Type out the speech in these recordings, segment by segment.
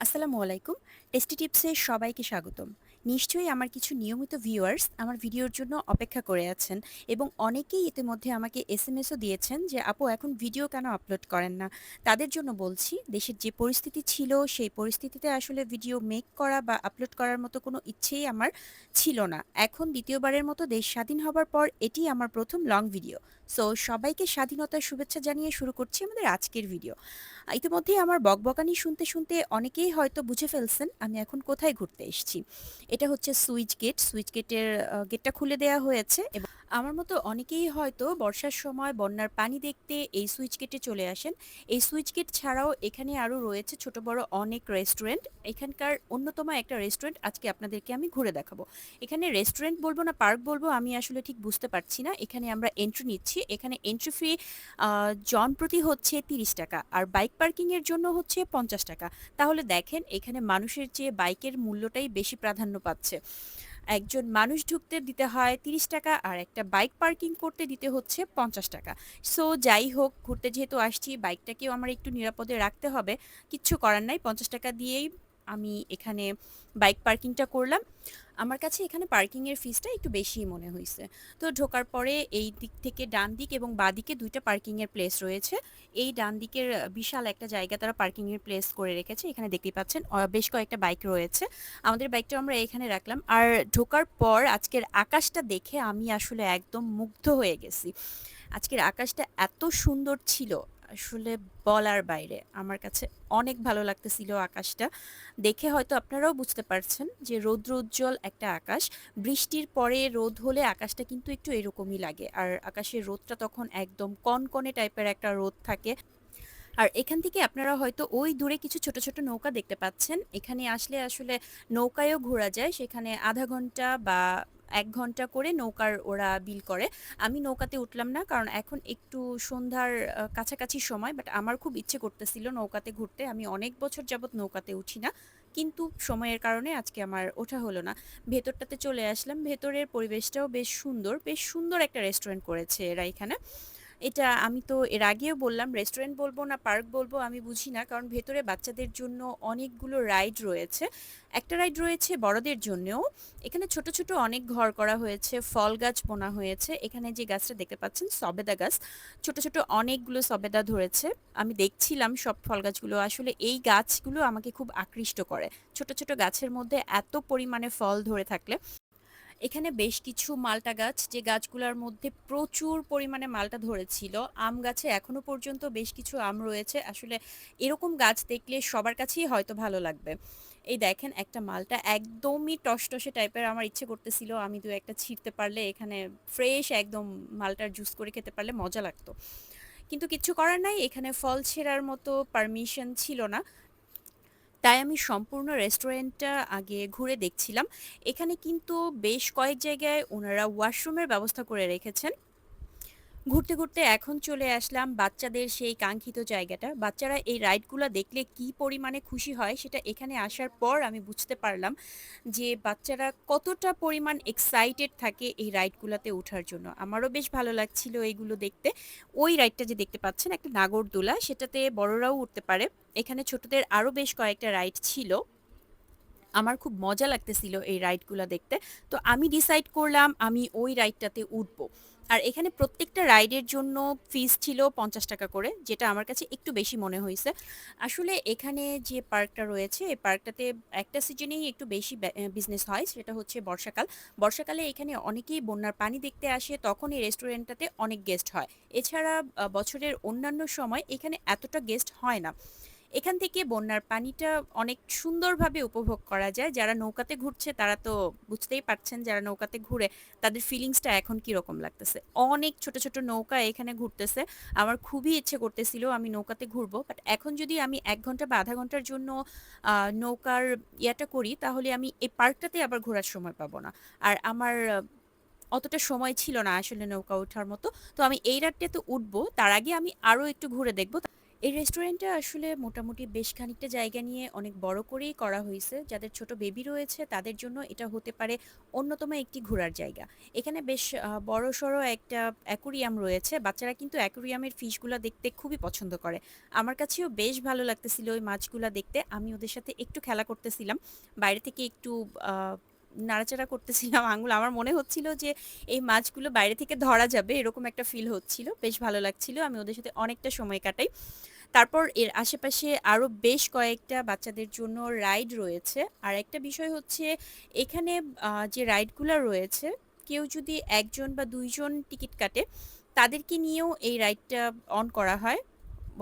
আসসালামু আলাইকুম। টেস্টি টিপসে সবাইকে স্বাগতম। নিশ্চয়ই আমার কিছু নিয়মিত ভিউয়ার্স আমার ভিডিওর জন্য অপেক্ষা করে আছেন এবং অনেকেই ইতিমধ্যে আমাকে এস এম এসও দিয়েছেন যে, আপু, এখন ভিডিও কেন আপলোড করেন না? তাদের জন্য বলছি, দেশের যে পরিস্থিতি ছিল, সেই পরিস্থিতিতে আসলে ভিডিও মেক করা বা আপলোড করার মতো কোনো ইচ্ছেই আমার ছিল না। এখন দ্বিতীয়বারের মতো দেশ স্বাধীন হবার পর এটি আমার প্রথম লং ভিডিও সো সবাইকে স্বাধীনতার শুভেচ্ছা জানিয়ে শুরু করছি আমাদের আজকের ভিডিও ইতিমধ্যেই আমার বকবকানি শুনতে শুনতে অনেকেই হয়তো বুঝে ফেলছেন, আমি এখন কোথায় ঘুরতে এসেছি। এটা হচ্ছে সুইচ গেট, সুইচ গেটের গেটটা খুলে দেওয়া হয়েছে এবং আমার মতো অনেকেই হয়তো বর্ষার সময় বন্যার পানি দেখতে এই সুইচ গেটে চলে আসেন। এই সুইচ গেট ছাড়াও এখানে আরও রয়েছে ছোট বড় অনেক রেস্টুরেন্ট। এখানকার অন্যতম একটা রেস্টুরেন্ট আজকে আপনাদেরকে আমি ঘুরে দেখাবো। এখানে রেস্টুরেন্ট বলব না পার্ক বলব, আমি আসলে ঠিক বুঝতে পারছি না। এখানে আমরা এন্ট্রি নিচ্ছি। এখানে এন্ট্রি ফি জন প্রতি হচ্ছে তিরিশ টাকা আর বাইক পার্কিংয়ের জন্য হচ্ছে পঞ্চাশ টাকা। তাহলে দেখেন এখানে মানুষের চেয়ে বাইকের মূল্যটাই বেশি প্রাধান্য পাচ্ছে। একজন মানুষ ঢুকতে দিতে হয় তিরিশ টাকা আর একটা বাইক পার্কিং করতে দিতে হচ্ছে পঞ্চাশ টাকা। সো যাই হোক, ঘুরতে যেহেতু আসছি, বাইকটাকেও আমার একটু নিরাপদে রাখতে হবে। কিচ্ছু করার নাই, পঞ্চাশ টাকা দিয়েই আমি এখানে বাইক পার্কিংটা করলাম। আমার কাছে এখানে পার্কিংয়ের ফিসটা একটু বেশিই মনে হয়েছে তো ঢোকার পরে এই দিক থেকে ডান দিক এবং বাঁ দিকে দুইটা পার্কিংয়ের প্লেস রয়েছে। এই ডান দিকের বিশাল একটা জায়গা তারা পার্কিংয়ের প্লেস করে রেখেছে। এখানে দেখতেই পাচ্ছেন বেশ কয়েকটা বাইক রয়েছে। আমাদের বাইকটা আমরা এখানে রাখলাম। আর ঢোকার পর আজকের আকাশটা দেখে আমি আসলে একদম মুগ্ধ হয়ে গেছি। আজকের আকাশটা এত সুন্দর ছিল। আসলে বলার বাইরে। আমার কাছে অনেক ভালো লাগতেছিল আকাশটা। দেখে হয়তো আপনারাও বুঝতে পারছেন যে রৌদ্র উজ্জ্বল একটা আকাশ। বৃষ্টির পরে রোদ হলে আকাশটা কিন্তু একটু এরকমই লাগে। আর আকাশের রোদটা তখন একদম কনকনে টাইপের একটা রোদ থাকে। আর এখান থেকে আপনারা হয়তো ওই দূরে কিছু ছোট ছোট নৌকা দেখতে পাচ্ছেন। এখানে আসলে আসলে নৌকায়ও ঘোরা যায়। সেখানে আধা ঘণ্টা বা এক ঘণ্টা করে নৌকার ওরা বিল করে। আমি নৌকাতে উঠলাম না, কারণ এখন একটু সন্ধ্যার কাছাকাছি সময় বাট আমার খুব ইচ্ছে করতেছিল নৌকাতে ঘুরতে। আমি অনেক বছর যাবৎ নৌকাতে উঠি না, কিন্তু সময়ের কারণে আজকে আমার ওঠা হলো না। ভেতরটাতে চলে আসলাম, ভেতরের পরিবেশটাও বেশ সুন্দর বেশ সুন্দর একটা রেস্টুরেন্ট করেছে এরা এখানে। এটা আমি তো এর আগেও বললাম রেস্টুরেন্ট বলব না পার্ক বলব, আমি বুঝি না। কারণ ভেতরে বাচ্চাদের জন্য অনেকগুলো রাইড রয়েছে। একটা রাইড রয়েছে বড়দের জন্যও। এখানে ছোট ছোট অনেক ঘর করা হয়েছে, ফল গাছ বোনা হয়েছে। এখানে যে গাছটা দেখতে পাচ্ছেন, সবেদা গাছ। ছোট ছোট অনেকগুলো সবেদা ধরেছে। আমি দেখছিলাম সব ফল গাছগুলো। আসলে এই গাছগুলো আমাকে খুব আকৃষ্ট করে। ছোট ছোট গাছের মধ্যে এত পরিমাণে ফল ধরে থাকলে এখানে বেশ কিছু মালটা গাছ, যে গাছগুলোর মধ্যে প্রচুর পরিমাণে মালটা ধরেছিল। আম গাছে এখনও পর্যন্ত বেশ কিছু আম রয়েছে। আসলে এরকম গাছ দেখলে সবার কাছেই হয়তো ভালো লাগবে। এই দেখেন একটা মালটা একদমই টসটসে টাইপের, আমার ইচ্ছে করতেছিল আমি দু একটা ছিঁড়তে পারলে এখানে ফ্রেশ একদম মালটার জুস করে খেতে পারলে মজা লাগতো। কিন্তু কিচ্ছু করার নাই, এখানে ফল ছেঁড়ার মতো পারমিশন ছিল না। তাই আমি সম্পূর্ণ রেস্টুরেন্টটা আগে ঘুরে দেখছিলাম। এখানে কিন্তু বেশ কয়েক জায়গায় ওনারা ওয়াশরুমের ব্যবস্থা করে রেখেছেন। ঘুরতে ঘুরতে এখন চলে আসলাম বাচ্চাদের সেই কাঙ্ক্ষিত জায়গাটা। বাচ্চারা এই রাইডগুলো দেখলে কি পরিমাণে খুশি হয় সেটা এখানে আসার পর আমি বুঝতে পারলাম যে বাচ্চারা কতটা পরিমাণ এক্সাইটেড থাকে এই রাইডগুলোতে ওঠার জন্য। আমারও বেশ ভালো লাগছিল এইগুলো দেখতে। ওই রাইডটা যে দেখতে পাচ্ছেন, একটা নাগরদোলা, সেটাতে বড়রাও উঠতে পারে। এখানে ছোটদের আরও বেশ কয়েকটা রাইড ছিল। আমার খুব মজা লাগতেছিল এই রাইডগুলো দেখতে। তো আমি ডিসাইড করলাম আমি ওই রাইডটাতে উঠবো। আর এখানে প্রত্যেকটা রাইডের জন্য ফিস ছিল পঞ্চাশ টাকা করে, যেটা আমার কাছে একটু বেশি মনে হয়েছে। আসলে এখানে যে পার্কটা রয়েছে, এই পার্কটাতে একটা সিজনেই একটু বেশি বিজনেস হয়, সেটা হচ্ছে বর্ষাকাল। বর্ষাকালে এখানে অনেকেই বন্যার পানি দেখতে আসে, তখন এই রেস্টুরেন্টটাতে অনেক গেস্ট হয়। এছাড়া বছরের অন্যান্য সময় এখানে এতটা গেস্ট হয় না। এখান থেকে বন্যার পানিটা অনেক সুন্দরভাবে উপভোগ করা যায়। যারা নৌকাতে ঘুরছে তারা তো বুঝতেই পারছেন, যারা নৌকাতে ঘুরে তাদের ফিলিংসটা এখন কি রকম লাগতেছে। অনেক ছোট ছোট নৌকা এখানে ঘুরতেছে। আমার খুবই ইচ্ছে করতেছিল আমি নৌকাতে ঘুরবো। বাট এখন যদি আমি এক ঘণ্টা বা আধা ঘণ্টার জন্য নৌকার ইয়াটা করি, তাহলে আমি এই পার্কটাতে আবার ঘোরার সময় পাবো না। আর আমার অতটা সময় ছিল না আসলে নৌকা ওঠার মতো। তো আমি এই রাতটাতে উঠবো, তার আগে আমি আরও একটু ঘুরে দেখব। এই রেস্টুরেন্টটা আসলে মোটামুটি বেশ খানিকটা জায়গা নিয়ে অনেক বড় করেই করা হয়েছে। যাদের ছোট বেবি রয়েছে, তাদের জন্য এটা হতে পারে অন্যতম একটি ঘোরার জায়গা। এখানে বেশ বড় সড়ো একটা অ্যাকুরিয়াম রয়েছে। বাচ্চারা কিন্তু অ্যাকুরিয়ামের ফিশগুলো দেখতে খুবই পছন্দ করে। আমার কাছেও বেশ ভালো লাগতেছিল ওই মাছগুলো দেখতে। আমি ওদের সাথে একটু খেলা করতেছিলাম। বাইরে থেকে একটু নাড়াচাড়া করতেছিলাম আঙুল। আমার মনে হচ্ছিল যে এই মাছগুলো বাইরে থেকে ধরা যাবে, এরকম একটা ফিল হচ্ছিল। বেশ ভালো লাগছিল। আমি ওদের সাথে অনেকটা সময় কাটাই। তারপর এর আশেপাশে আরও বেশ কয়েকটা বাচ্চাদের জন্য রাইড রয়েছে। আর একটা বিষয় হচ্ছে, এখানে যে রাইডগুলো রয়েছে, কেউ যদি একজন বা দুইজন টিকিট কাটে, তাদেরকে নিয়েও এই রাইডটা অন করা হয়।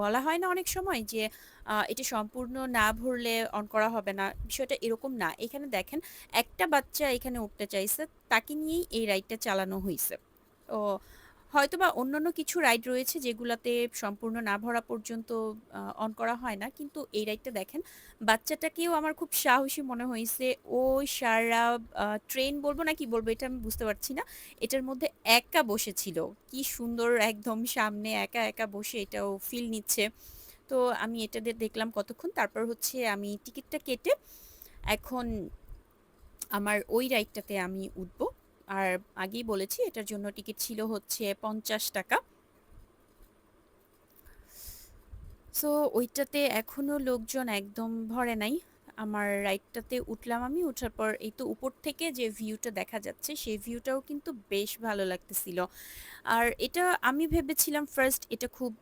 বলা হয় না অনেক সময় যে এটা সম্পূর্ণ না ভরলে অন করা হবে না, বিষয়টা এরকম না। এখানে দেখেন, একটা বাচ্চা এখানে উঠতে চাইছে, তাকে নিয়েই এই রাইডটা চালানো হয়েছে ও হয়তোবা অন্যান্য কিছু রাইড রয়েছে যেগুলাতে সম্পূর্ণ না ভরা পর্যন্ত অন করা হয় না। কিন্তু এই রাইডটা দেখেন, বাচ্চাটাকেও আমার খুব সাহসী মনে হয়েছে। ও সারা ট্রেন বলব না কি বলব, এটা আমি বুঝতে পারছি না। এটার মধ্যে একা বসেছিল। কি সুন্দর একদম সামনে একা একা বসে এটাও ফিল নিচ্ছে। তো আমি এটা দেখলাম কতক্ষণ। তারপর হচ্ছে আমি টিকিটটা কেটে এখন আমার ওই রাইডটাতে আমি উঠবো। আর আগেই বলেছি, এটার জন্য টিকিট ছিল হচ্ছে পঞ্চাশ টাকা। সো ওইটাতে এখনও লোকজন একদম ভরে নাই। আমার রাইডটাতে উঠলাম আমি ওঠার পর এই তো উপর থেকে যে ভিউটা দেখা যাচ্ছে, সেই ভিউটাও কিন্তু বেশ ভালো লাগতেছিল। আর এটা আমি ভেবেছিলাম ফার্স্ট এটা খুব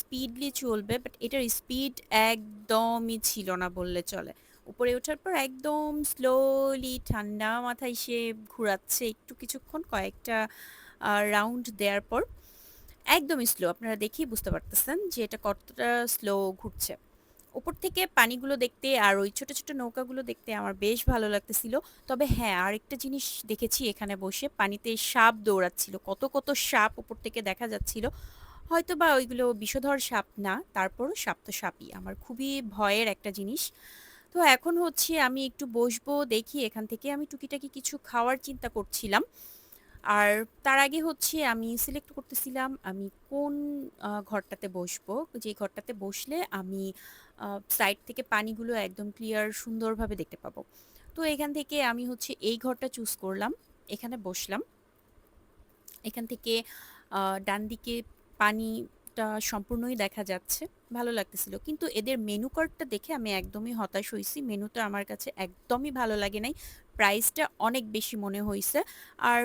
স্পিডলি চলবে বাট এটার স্পিড একদমই ছিল না বললে চলে। উপরে ওঠার পর একদম স্লোলি ঠান্ডা মাথায় সে ঘোরাচ্ছে একটু কিছুক্ষণ কয়েকটা রাউন্ড দেওয়ার পর। একদমই স্লো আপনারা দেখেই বুঝতে পারতেছেন যে এটা কতটা স্লো ঘুরছে। উপর থেকে পানিগুলো দেখতে আর ওই ছোট ছোট নৌকাগুলো দেখতে আমার বেশ ভালো লাগতেছিল। তবে হ্যাঁ আরেকটা জিনিস দেখেছি এখানে বসে, পানিতে সাপ দৌড়াচ্ছিল। কত কত সাপ উপর থেকে দেখা যাচ্ছিল। হয়তো বা ওইগুলো বিষধর সাপ না, তারপরও সাপ তো সাপই। আমার খুবই ভয়ের একটা জিনিস। তো এখন হচ্ছে আমি একটু বসবো, দেখি এখান থেকে আমি টুকিটাকি কিছু খাওয়ার চিন্তা করছিলাম। আর তার আগে হচ্ছে আমি সিলেক্ট করতেছিলাম আমি কোন ঘরটাতে বসবো। যে ঘরটাতে বসলে আমি সাইড থেকে পানিগুলো একদম ক্লিয়ার সুন্দরভাবে দেখতে পাবো। তো এখান থেকে আমি হচ্ছে এই ঘরটা চুজ করলাম, এখানে বসলাম। এখান থেকে ডান দিকে পানিটা সম্পূর্ণই দেখা যাচ্ছে। ভালো লাগতেছিল। কিন্তু এদের মেনু কার্ডটা দেখে আমি একদমই হতাশ হয়েছি মেনুটা আমার কাছে একদমই ভালো লাগে নাই। প্রাইসটা অনেক বেশি মনে হয়েছে আর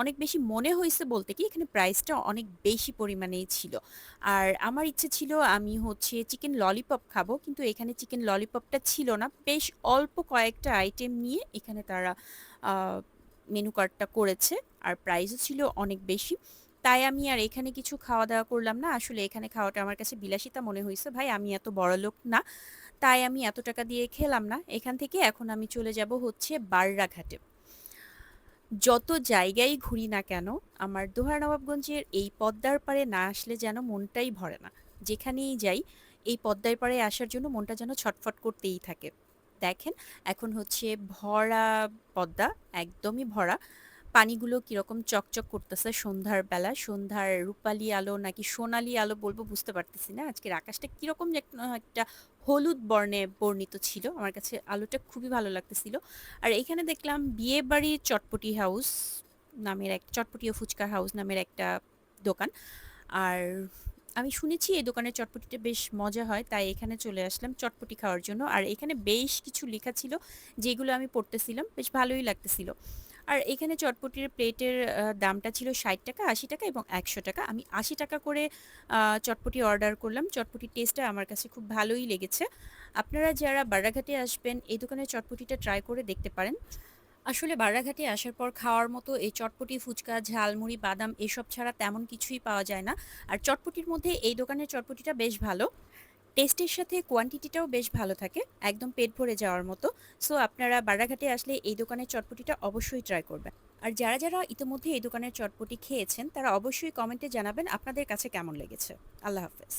অনেক বেশি মনে হয়েছে বলতে কি, এখানে প্রাইসটা অনেক বেশি পরিমাণেই ছিল। আর আমার ইচ্ছে ছিল আমি হচ্ছে চিকেন ললিপপ খাব। কিন্তু এখানে চিকেন ললিপপটা ছিল না। বেশ অল্প কয়েকটা আইটেম নিয়ে এখানে তারা মেনু কার্ডটা করেছে। আর প্রাইসও ছিল অনেক বেশি। তাই আমি আর এখানে কিছু খাওয়া দাওয়া করলাম না। আসলে এখানে খাওয়াটা আমার কাছে বিলাসিতা মনে হয়েছে ভাই, আমি এত বড়লোক না, তাই আমি এত টাকা দিয়ে খেলাম না। এখান থেকে এখন আমি চলে যাব হচ্ছে বাররাঘাটে। যত জায়গায় ঘুরি না কেন, আমার দোহার নবাবগঞ্জের এই পদ্মার পারে না আসলে যেন মনটাই ভরে না। যেখানেই যাই, এই পদ্মার পাড়ে আসার জন্য মনটা যেন ছটফট করতেই থাকে। দেখেন, এখন হচ্ছে ভরা পদ্মা, একদমই ভরা। পানিগুলো কীরকম চকচক করতেছে সন্ধ্যার বেলা? সন্ধ্যার রূপালী আলো নাকি সোনালি আলো বলব বুঝতে পারতেছি না। আজকের আকাশটা কীরকম একটা হলুদ বর্ণে বর্ণিত ছিল। আমার কাছে আলোটা খুবই ভালো লাগতেছিল। আর এখানে দেখলাম বিয়ে বাড়ির চটপটি হাউস নামের এক চটপটি ও ফুচকা হাউস নামের একটা দোকান। আর আমি শুনেছি এই দোকানের চটপটিটা বেশ মজা হয়, তাই এখানে চলে আসলাম চটপটি খাওয়ার জন্য। আর এখানে বেশ কিছু লেখা ছিল যেগুলো আমি পড়তেছিলাম, বেশ ভালোই লাগতেছিল। আর এখানে চটপটির প্লেটের দামটা ছিল ষাট টাকা, আশি টাকা এবং একশো টাকা। আমি আশি টাকা করে চটপটি অর্ডার করলাম। চটপটির টেস্টটা আমার কাছে খুব ভালোই লেগেছে। আপনারা যারা বারাঘাটে আসবেন, এই দোকানের চটপটিটা ট্রাই করে দেখতে পারেন। আসলে বারাঘাটে আসার পর খাওয়ার মতো এই চটপটি, ফুচকা, ঝালমুড়ি, বাদাম এসব ছাড়া তেমন কিছুই পাওয়া যায় না। আর চটপটির মধ্যে এই দোকানের চটপটিটা বেশ ভালো। টেস্টের সাথে কোয়ান্টিটিটাও বেশ ভালো থাকে, একদম পেট ভরে যাওয়ার মতো। সো আপনারা বারাঘাটে আসলে এই দোকানের চটপটিটা অবশ্যই ট্রাই করবেন। আর যারা যারা ইতিমধ্যে এই দোকানের চটপটি খেয়েছেন, তারা অবশ্যই কমেন্টে জানাবেন আপনাদের কাছে কেমন লেগেছে। আল্লাহ হাফেজ।